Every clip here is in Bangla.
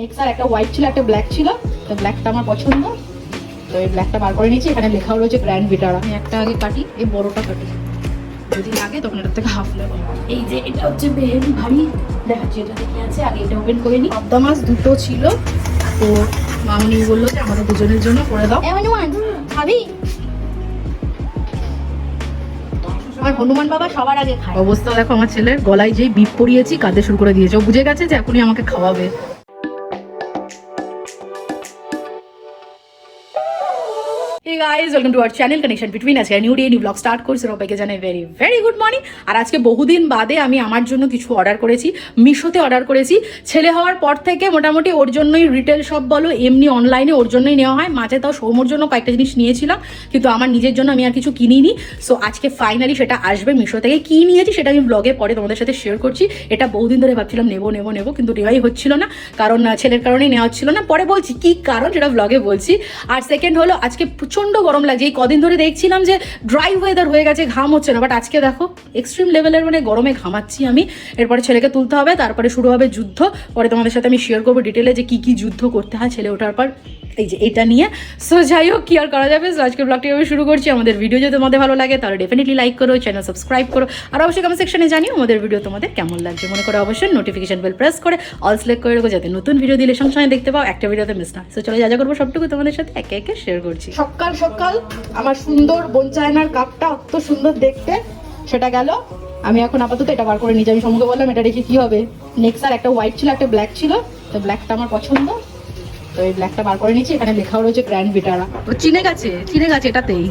নেক্সার একটা হোয়াইট ছিল একটা ব্ল্যাক ছিল। তো ব্ল্যাকটা আমার পছন্দ। তো এই ব্ল্যাকটা বার করে নিয়েছি এখানে লেখাও রয়েছে গ্র্যান্ড ভিটারা আমি একটা আগে কাটি এই বড়টা কাটি। যদি লাগে তখন এটার থেকে হাফ নেব। এই যে এটা হচ্ছে বেহেভি ভারী দেখাচ্ছি এটা দেখে আছে আগে এটা ওপেন করে নিই পাবদা মাছ দুটো ছিল। তো মামনি বলল যে আমাদের দুজনের জন্য করে দাও। আমার হনুমান বাবা সবার আগে খায়। অবস্থা দেখো আমার ছেলের গলায় যেই বিপ পরিয়েছি কাঁদে শুরু করে দিয়েছে। ও বুঝে গেছে যে এখনই আমাকে খাওয়াবে। Hey guys, to to channel connection Between আজকে new day new vlog start করছি। সবাইকে জানাই ভেরি ভেরি গুড মর্নিং আর আজকে বহুদিন বাদে আমি আমার জন্য কিছু অর্ডার করেছি। মিশোতে অর্ডার করেছি। ছেলে হওয়ার পর থেকে মোটামুটি ওর জন্যই রিটেল শপ বলো এমনি অনলাইনে ওর জন্যই নেওয়া হয়। মাঝে তাও সৌমর জন্য কয়েকটা জিনিস নিয়েছিলাম কিন্তু আমার নিজের জন্য আমি আর কিছু কিনিনি। সো আজকে ফাইনালি সেটা আসবে মিশো থেকে। কী নিয়েছি সেটা আমি ব্লগে পরে তোমাদের সাথে শেয়ার করছি। এটা বহুদিন ধরে ভাবছিলাম নেব নেব নেব কিন্তু নেওয়াই হচ্ছিল না। কারণ ছেলের কারণেই নেওয়া হচ্ছিল না। পরে বলছি কী কারণ? সেটা ব্লগে বলছি। আর সেকেন্ড হলো আজকে প্রচণ্ড গরম লাগছে। এই কদিন ধরে দেখছিলাম যে ড্রাই ওয়েদার হয়ে গেছে, ঘাম হচ্ছে না বাট আজকে দেখো এক্সট্রিম লেভেলের মানে গরমে ঘামাচ্ছি আমি। এরপরে ছেলেকে তুলতে হবে, তারপরে শুরু হবে যুদ্ধ। পরে তোমাদের সাথে আমি শেয়ার করব ডিটেলে যে কি কি যুদ্ধ করতে হয় ছেলে ওঠার পর। এই যে এটা নিয়ে। সো যাই হোক, কি আর করা যাবে? সো আজকের ব্লগটি আমি শুরু করছি। আমাদের ভিডিও যদি তোমাদের ভালো লাগে, তাহলে ডেফিনেটলি লাইক করো চ্যানেল সাবস্ক্রাইব করো। আর অবশ্যই কমেন্ট সেকশনে জানিও আমাদের ভিডিও তোমাদের কেমন লাগছে। মনে করো অবশ্যই নোটিফিকেশন বেল প্রেস করে অল সিলেক্ট করে রাখো, যাতে নতুন ভিডিও দিলে সঙ্গে দেখতে পাও, একটা ভিডিওতে মিস না সো চলে যা যা করব, সবটুকু তোমাদের সাথে একে একে শেয়ার করছি। সকাল সকাল। আমার সুন্দর বোন চায়নার কাপটা অত সুন্দর দেখতে। সেটা গেল। আমি এখন আপাতত এটা বার করে নিয়েছি আমি সমুখে বললাম এটা রেখে কি হবে? নেক্সার একটা হোয়াইট ছিল একটা ব্ল্যাক ছিল। তো ব্ল্যাকটা আমার পছন্দ। তো এই ব্ল্যাকটা বার করে নিয়েছি এখানে লেখাও রয়েছে গ্র্যান্ড ভিটারা চিনে গেছে চিনে গেছে এটাতেই।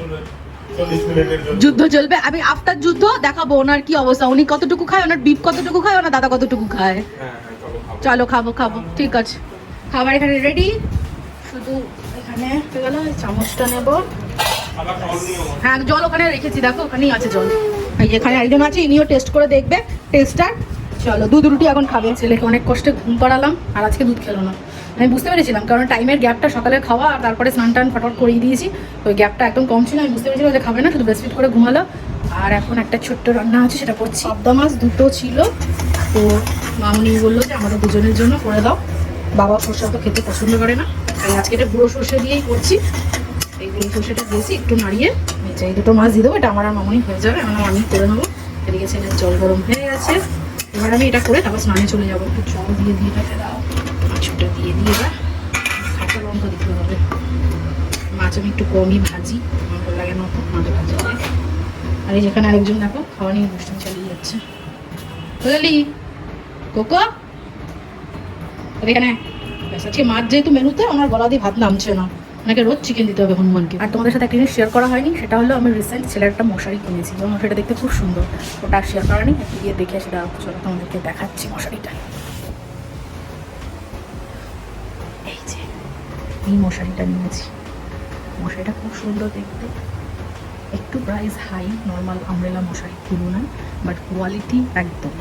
যুদ্ধ চলবে। আমি আফটার যুদ্ধ দেখাবো ওনার কি অবস্থা। উনি কতটুকু খায় ওনার বিপ কতটুকু খায় ওনার দাদা কতটুকু খায়। হ্যাঁ হ্যাঁ চলো খাব। চলো খাব খাব। ঠিক আছে। খাবার এখানে রেডি শুধু এখানে গেল চামচটা নেব। হ্যাঁ জল ওখানে রেখেছি, দেখো, ওখানেই আছে জল। এখানে একজন আছে, ইনিও টেস্ট করে দেখবে টেস্টটা চলো, দুধ রুটি এখন খাবে। ছেলেকে অনেক কষ্টে ঘুম পাড়ালাম, আর আজকে দুধ খেলো না। আমি বুঝতে পেরেছিলাম, কারণ টাইমের গ্যাপটা সকালে খাওয়া, আর তারপরে স্নান টান ফটফট করিয়ে দিয়েছি। ওই গ্যাপটা একদম কম ছিল, আমি বুঝতে পেরেছিলাম যে খাবে না, শুধু ব্রেস্টফিট করে ঘুমালো। আর এখন একটা ছোট্ট রান্না আছে, সেটা করছি। পাবদা মাছ দুটো ছিল, তো মামনি বলল যে আমাদের দুজনের জন্য করে দাও। বাবা সরষে তো খেতে পছন্দ করে না। তাই আজকে এটা গুঁড়ো সর্ষে দিয়েই করছি। এই গুঁড়ো সর্ষেটা দিয়েছি, একটু নাড়িয়ে এই দুটো মাছ দিয়ে দেবো, এটা আমার আর মামনি হয়ে যাবে আমার আমি করে নেব। এদিকে ছেলের জল গরম হয়ে গেছে। এবার আমি এটা করে তারপর স্নানে চলে যাব। একটু জল দিয়ে দিয়ে এটাকে দাও। মাছটা দিয়ে দিয়ে এবার কাঁচা লঙ্কা দিতে হবে। মাছ আমি একটু কমই ভাজি, আমার ভালো লাগে না মাছ ভাজি আর এই যেখানে আরেকজন দেখো, খাওয়া নিয়ে অনুষ্ঠান চালিয়ে যাচ্ছে। বুঝলি কোকো? এখানে ব্যাস, আজকে মাছ যেহেতু মেনুতে আমার গলা দিয়ে ভাত নামছে না। ওনাকে রোজ চিকেন দিতে হবে হনুমানকে। আর তোমাদের সাথে একটা জিনিস শেয়ার করা হয়নি সেটা হলো আমি রিসেন্ট ছেলের একটা মশারি কিনেছি। এবং মশারিটা দেখতে খুব সুন্দর। ওটা শেয়ার করা নেই গিয়ে দেখে সেটা চলো তোমাদেরকে দেখাচ্ছি মশারিটা। এই যে এই মশারিটা নিয়েছি। মশারিটা খুব সুন্দর দেখতে। একটু প্রাইস হাই নর্মাল আমরেলা মশারি তুলনায় বাট কোয়ালিটি একদম।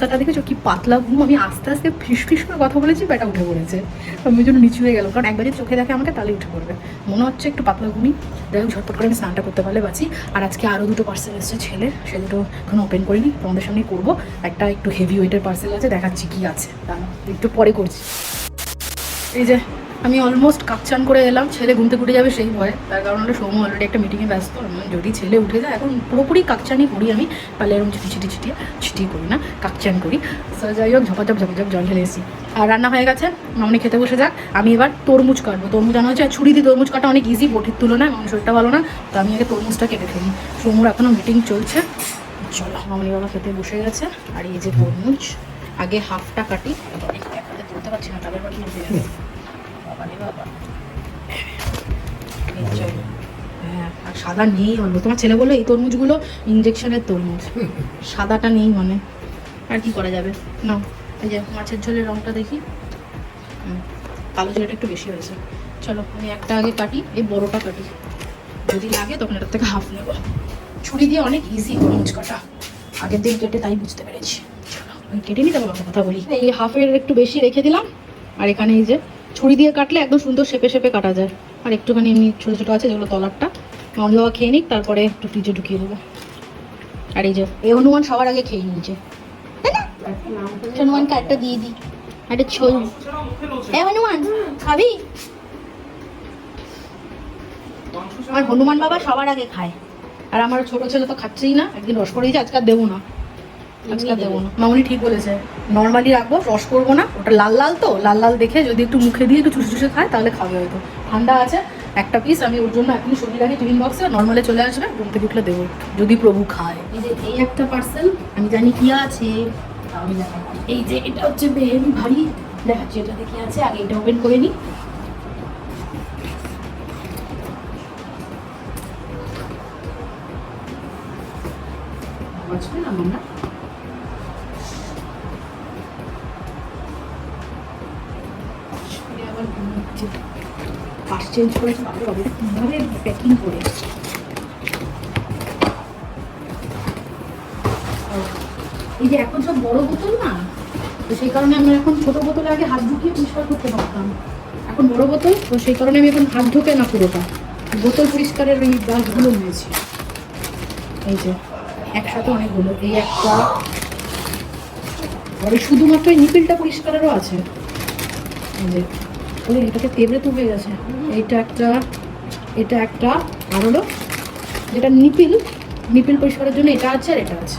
অবস্থাটা দেখেছ? কি পাতলা ঘুম। আমি আস্তে আস্তে ফিস ফিস করে কথা বলেছি বেটা উঠে পড়েছে। আমি জন্য নিচু হয়ে গেলাম। কারণ একবারই চোখে দেখে আমাকে তাহলে উঠে পড়বে। মনে হচ্ছে একটু পাতলা ঘুমি যাই হোক, ঝটপট করে আমি স্নানটা করতে পারলে বাঁচি। আর আজকে আরও দুটো পার্সেল এসেছে ছেলে সে দুটো এখন ওপেন করিনি। তোমাদের সামনেই করব। একটা একটু হেভি ওয়েটের পার্সেল আছে, দেখাচ্ছি কি আছে। একটু পরে করছি। এই যে আমি অলমোস্ট কাকচান করে এলাম, ছেলে ঘুমতে ঘুরে যাবে সেই ভয়। তার কারণ হলো সৌম্য অলরেডি একটা মিটিংয়ে ব্যস্ত। যদি ছেলে উঠে যায়, এখন পুরোপুরি কাকচানই করি আমি। পারলে এরকম ছিটি ছিটি ছিটিয়ে ছিটিয়ে করি না, কাকচান করি। সো যাই হোক, ঝপাঝপ ঝপাঝপ, জল ঢেলে এসেছি। আর রান্না হয়ে গেছে, মামনি খেতে বসে যাক। আমি এবার তরমুজ কাটবো। তরমুজ জানা হচ্ছে ছুরি দিয়ে তরমুজ কাটা অনেক ইজি বটির তুলনায় আমার শরীরটা ভালো না। তো আমি আগে তরমুজটা কেটে ফেলি। সৌমুর এখনও মিটিং চলছে। চলো, মামনি বাবা খেতে বসে গেছে। আর এই যে তরমুজ, আগে হাফটা কাটি পারছি না তাদের বাবা। রে বাবা হ্যাঁ আর সাদা নেই বলব তোমার ছেলে বলল এই তরমুজগুলো ইঞ্জেকশনের তরমুজ। সাদাটা নেই মানে। আর কি করা যাবে? না এই যে মাছের ঝোলের রংটা দেখি। কালো জিরাটা একটু বেশি হয়েছে। চলো আমি একটা আগে কাটি এই বড়টা কাটি। যদি লাগে তখন এটার থেকে হাফ নেব। ছুরি দিয়ে অনেক ইজি তরমুজ কাটা। আগের দিন কেটে তাই বুঝতে পেরেছি। চলো আমি কেটে নিতে পারব কথা বলি। এই হাফের একটু বেশি রেখে দিলাম। আর এখানে এই যে ছুরি দিয়ে কাটলে একদম সুন্দর শেপে শেপে কাটা যায়। আর একটুখানি এমনি ছোটো ছোটো আছে, যেগুলো তলারটা। বাবা খেয়ে নিক, তারপরে একটু ফ্রিজে ঢুকিয়ে দেবো। আর এই যে এ হনুমান সবার আগে খেয়ে নিয়েছে না? হনুমানকে একটা দিয়ে দিই। একটা ছই এ হনুমান, খাবি? আর হনুমান বাবা সবার আগে খায়। আর আমার ছোট ছেলে তো খাচ্ছেই না, একদিন রস করেছি আজকে আর দেবো না। আজকে দেবো না। মামনি ঠিক বলেছে। নর্মালি রাখব রস করব না। ওটা লাল লাল তো লাল লাল দেখে যদি একটু মুখে দিয়ে একটু চুষে চুষে খায় তাহলে খাবে হয়তো। ঠান্ডা আছে একটা পিস আমি ওর জন্য এখনই সরিয়ে রাখি টিফিন বক্সে নর্মালে চলে আসবে ঘুম থেকে উঠলে দেবো। যদি প্রভু খায়। এই যে এই একটা পার্সেল আমি জানি কি আছে। আমি এই যে এটা হচ্ছে বেশ ভারী দেখাচ্ছি এটাতে কি আছে? আগে এটা ওপেন করে নিই। বাঁচবে না আমরা? আবার ঘুমোচ্ছে। পাশ চেঞ্জ করেছে বাপরে বাবা কীভাবে প্যাকিং করে। এই যে এখন সব বড় বোতল না, তো সেই কারণে আমরা এখন ছোট বোতলে আগে হাত ঢুকিয়ে পরিষ্কার করতে পারতাম। এখন বড় বোতল, তো সেই কারণে আমি এখন হাত ঢুকে না পুরোটা। বোতল পরিষ্কারের ওই গাছগুলো নিয়েছি এই যে, একসাথে অনেকগুলো এই একটা শুধুমাত্র নিপিলটা পরিষ্কারেরও আছে। এই যে ওরে এটাকে তেবড়ে তো হয়ে গেছে। এইটা একটা এটা একটা আর হলো যেটা নিপিল নিপিল পরিষ্কারের জন্য এটা আছে আর এটা আছে।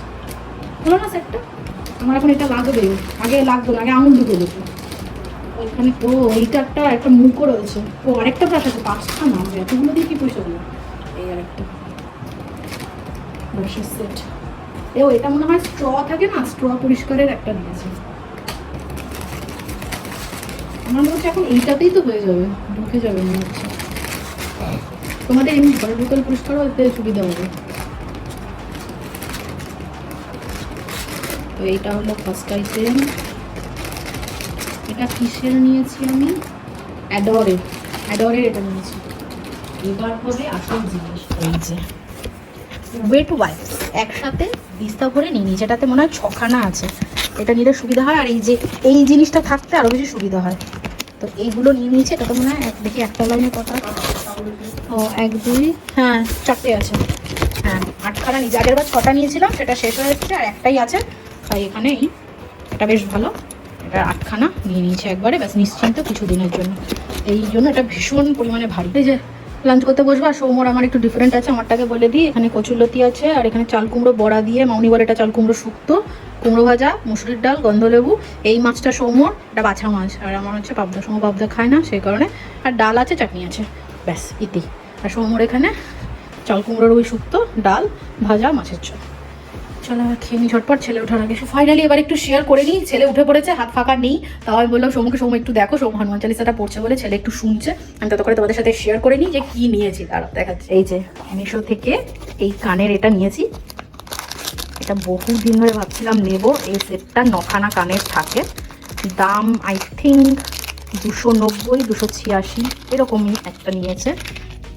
হলো না সেটটা? আমার এখন এটা লাগবে আগে লাগতো না, আগে আঙুল ঢুকে যেত ওইখানে ও এইটা একটা একটা মুখও রয়েছে। ও আরেকটা ব্রাশ আছে পাঁচটা না এতগুলো দিয়ে কি পয়সা দিল এই আরেকটা ব্রাশের সেট এও এটা মনে হয় স্ট্র থাকে না? স্ট্র পরিষ্কারের একটা দিয়েছে। আমার মনে হচ্ছে এখন এইটাতেই তো হয়ে যাবে, ঢুকে যাবে মনে হচ্ছে। তোমাদের এমনি ঘরের বোতল পরিষ্কার হতে সুবিধা হবে। তো এইটা হলো ফার্স্ট আইটেম এটা কিসের নিয়েছি আমি? অ্যাডরের অ্যাডরের এটা নিয়েছি। এবার হবে আসল জিনিস। এই যে। ওয়েট ওয়াইপস একসাথে বিস্তা ভরে নিয়ে নিই, যেটাতে মনে হয় ছখানা আছে। এটা নিলে সুবিধা হয়, আর এই যে এই জিনিসটা থাকতে আরও বেশি সুবিধা হয়। তো এইগুলো নিয়ে নিয়েছে, এটা তো মনে হয় দেখি একটা লাইনে কথা ও, এক, দুই হ্যাঁ চারটে আছে। হ্যাঁ আটখানা নিজে আগের বার ছটা নিয়েছিলাম, সেটা শেষ হয়ে যাচ্ছে আর একটাই আছে। তাই এখানেই এটা বেশ ভালো। এটা আটখানা নিয়ে নিয়েছে একবারে, ব্যাস নিশ্চিন্ত কিছু দিনের জন্য। এই জন্য এটা ভীষণ পরিমাণে ভারী যে লাঞ্চ করতে বসবো আর সৌমর আমার একটু ডিফারেন্ট আছে, আমারটাকে বলে দিই, এখানে কচুলতি আছে আর এখানে চাল কুমড়ো বড়া দিয়ে, মাউনি বড়াটা চাল কুমড়ো শুক্ত, কুমড়ো ভাজা, মুসুরির ডাল, গন্ধলেবু, এই মাছটা সৌমর এটা বাছা মাছ আর আমার হচ্ছে পাবদা সৌম পাবদা খায় না সেই কারণে, আর ডাল আছে, চাটনি আছে, ব্যাস, ইতি। আর সৌমর এখানে চাল কুমড়োর ওই শুক্তো, ডাল, ভাজা, মাছের ঝোল। চলো এবার খেয়ে নিই ঝটপট ছেলে ওঠার আগে। ফাইনালি এবার একটু শেয়ার করে নিই। ছেলে উঠে পড়েছে, হাত ফাঁকা নেই। তাও আমি বললাম সৌমকে সৌম একটু দেখো সৌম হনুমান চালিসাটা পড়ছে বলে ছেলে একটু শুনছে। আমি তত করে তোমাদের সাথে শেয়ার করে নিই যে কি নিয়েছি। তারা দেখাচ্ছে। এই যে, মিশো থেকে এই কানের এটা নিয়েছি। এটা বহু দিন ধরে ভাবছিলাম নেব, এই সেটটা নখানা কানের থাকে। দাম আই থিঙ্ক দুশো নব্বই, দুশো ছিয়াশি, এরকমই একটা নিয়েছে।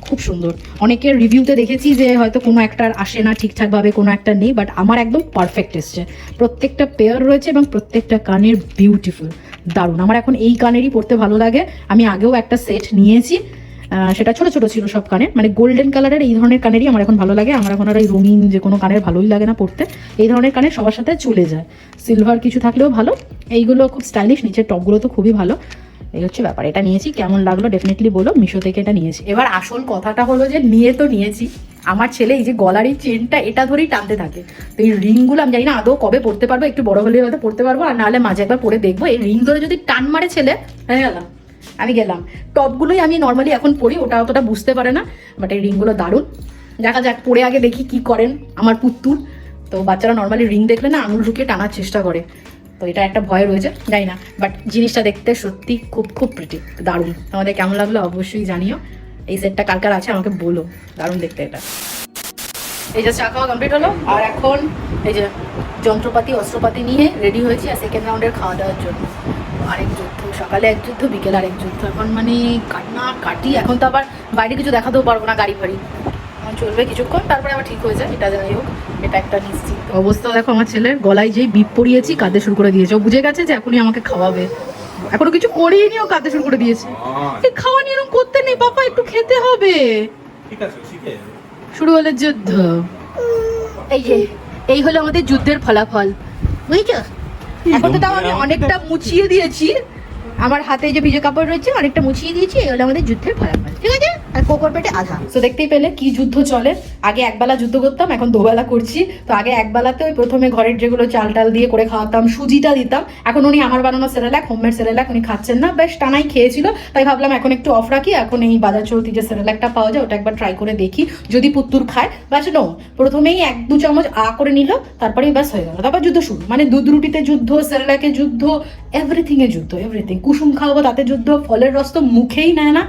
খুব সুন্দর। অনেকের রিভিউতে দেখেছি যে হয়তো কোনো একটার আসে না ঠিকঠাকভাবে, কোনো একটা নেই বাট আমার একদম পারফেক্ট এসছে। প্রত্যেকটা পেয়ার রয়েছে এবং প্রত্যেকটা কানের বিউটিফুল দারুণ। আমার এখন এই কানেরই পড়তে ভালো লাগে। আমি আগেও একটা সেট নিয়েছি। সেটা ছোট ছোট ছিল সব কানের মানে গোল্ডেন কালারের এই ধরনের কানেরই আমার এখন ভালো লাগে। আমার এখন আর ওই রঙিন যে কোনো কানের ভালোই লাগে না পড়তে। এই ধরনের কানের সবার সাথে চলে যায়। সিলভার কিছু থাকলেও ভালো। এইগুলো খুব স্টাইলিশ নিচের টপগুলো তো খুবই ভালো। এই হচ্ছে ব্যাপার। এটা নিয়েছি, কেমন লাগল ডেফিনেটলি বলো, মিশো থেকে এটা নিয়েছি। এবার আসল কথাটা হলো যে, নিয়ে তো নিয়েছি। আমার ছেলে এই যে গলার এই চেনটা এটা ধরেই টানতে থাকে। তো এই রিংগুলো আমি জানি না আদৌ কবে পড়তে পারব, একটু বড় হলে হয়তো পড়তে পারব, আর নাহলে মাঝে একবার পরে দেখব। এই রিং ধরে যদি টান মারে ছেলে হয়ে গেলাম, আমি গেলাম। টপগুলোই আমি নর্মালি এখন পড়ি ওটা অতটা বুঝতে পারে না বাট এই রিংগুলো দারুণ। দেখা যাক, পরে আগে দেখি কি করেন আমার পুত্তুর। তো বাচ্চারা নর্মালি রিং দেখলে না আঙুল ঢুকিয়ে টানার চেষ্টা করে। তো এটা একটা ভয় রয়েছে, জানি না। বাট জিনিসটা দেখতে সত্যি খুব খুব প্রিটি দারুণ। তোমাদের কেমন লাগল অবশ্যই জানিও। এই সেটটা কার কার আছে আমাকে বলো, দারুণ দেখতে এটা। এই যে চা খাওয়া কমপ্লিট হলো, আর এখন এই যে যন্ত্রপাতি, অস্ত্রপাতি নিয়ে রেডি হয়েছি, আর সেকেন্ড রাউন্ডের খাওয়া দাওয়ার জন্য। আরেক যুদ্ধ, সকালে এক যুদ্ধ, বিকেলে আরেক যুদ্ধ। এখন মানে কাটনা কাটি, এখন তো আবার বাইরে কিছু দেখাতেও পারব না গাড়ি ফাড়ি। চলবে কিছুক্ষণ তারপরে আবার ঠিক হয়ে যায় এটা যাই হোক এটা একটা নিশ্চিত। অবস্থা দেখো আমার ছেলের গলায় যেই বিপ পরিয়েছি কাঁদতে শুরু করে দিয়েছে। ও বুঝে গেছে যে এখনই আমাকে খাওয়াবে। এখনও কিছু করেই নি ও কাঁদতে শুরু করে দিয়েছে। এই খাওয়া নিয়ে এরকম করতে নেই পাপা একটু খেতে হবে। ঠিক আছে শুরু হলো যুদ্ধ। এই যে এই হলো আমাদের যুদ্ধের ফলাফল। বুঝছ? এখন তো তাও আমি অনেকটা মুছিয়ে দিয়েছি। আমার হাতে যে ভিজে কাপড় রয়েছে, অনেকটা মুছিয়ে দিয়েছি, এই হলো আমাদের যুদ্ধের ফলাফল, ঠিক আছে? আর কোকর পেটে আধা। তো দেখতেই পেলে কি যুদ্ধ চলে। আগে একবেলা যুদ্ধ করতাম, এখন দুবেলা করছি। তো আগে একবেলাতে ওই প্রথমে ঘরের যেগুলো চাল টাল দিয়ে করে খাওয়াতাম, সুজিটা দিতাম। এখন উনি আমার বানানো সেরেলাক, হোমমেড সেরেলাক, উনি খাচ্ছেন না। বেশ টানাই খেয়েছিল, তাই ভাবলাম এখন একটু অফ রাখি। এখন এই বাজার চলতি যে সেরেলাকটা পাওয়া যায়, ওটা একবার ট্রাই করে দেখি। যদি পুত্তুর খায় বাস নো প্রথমেই এক দু চামচ আ করে নিল, তারপরেই ব্যাস হয়ে গেল। তারপর যুদ্ধ শুরু। মানে দুধ রুটিতে যুদ্ধ, সেরেলাকে যুদ্ধ এভরিথিং এ যুদ্ধ এভরিথিং কুসুম খাওয়াবো তাতে যুদ্ধ, ফলের রস তো মুখেই নেয় না।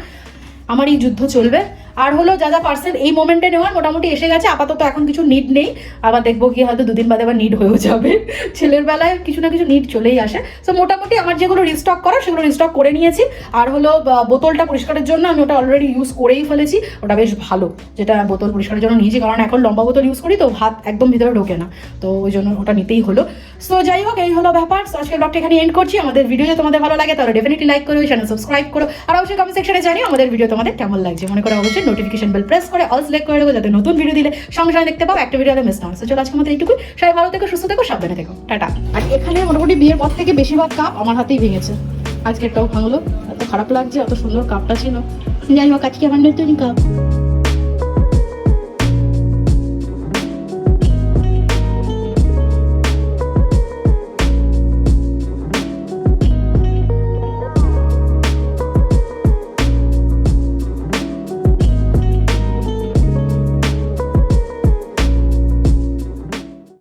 আমার এই যুদ্ধ চলবে। আর হলো যা যা পার্সেল এই মোমেন্টে নেওয়ার মোটামুটি এসে গেছে। আপাতত এখন কিছু নিড নেই। আবার দেখব কি হয়তো দুদিন বাদে আবার নিড হয়েও যাবে। ছেলের বেলায় কিছু না কিছু নিড চলেই আসে। তো মোটামুটি আমার যেগুলো রিস্টক করা সেগুলো রিস্টক করে নিয়েছি। আর হলো বোতলটা পরিষ্কারের জন্য আমি ওটা অলরেডি ইউজ করেই ফেলেছি। ওটা বেশ ভালো যেটা বোতল পরিষ্কারের জন্য নিয়েছি। কারণ এখন লম্বা বোতল ইউজ করি তো ভাত একদম ভিতরে ঢোকে না। তো ওই জন্য ওটা নিতেই হলো। সো যাই হোক এই হলো ব্যাপার। So, আজকের ব্লগটা এখানে এন্ড করছি। আমাদের ভিডিও যদি তোমাদের ভালো লাগে তাহলে ডেফিনেটলি লাইক করো চ্যানেল সাবস্ক্রাইব করো। আর অবশ্যই কমেন্ট সেকশনে জানিও আমাদের ভিডিও তোমাদের কেমন লাগছে। মনে করো অবশ্যই নোটিফিকেশন বেল প্রেস করে অল সিলেক্ট করে দেবো, যাতে নতুন ভিডিও দিলে সঙ্গে সঙ্গে দেখতে পাও, একটা ভিডিও মিস না হয়। চলো, আজকে আমাদের এইটুকু সবাই ভালো থেকো, সুস্থ থেকো, সাবধানে থেকো। টাটা। আর এখানে মোটামুটি বিয়ের পর থেকে বেশিরভাগ কাপ আমার হাতেই ভেঙেছে। আজকে একটাও ভাঙলো, এত খারাপ লাগছে, এত সুন্দর কাপটা ছিল। যাই হোক, আজকে আমার নতুন কাপ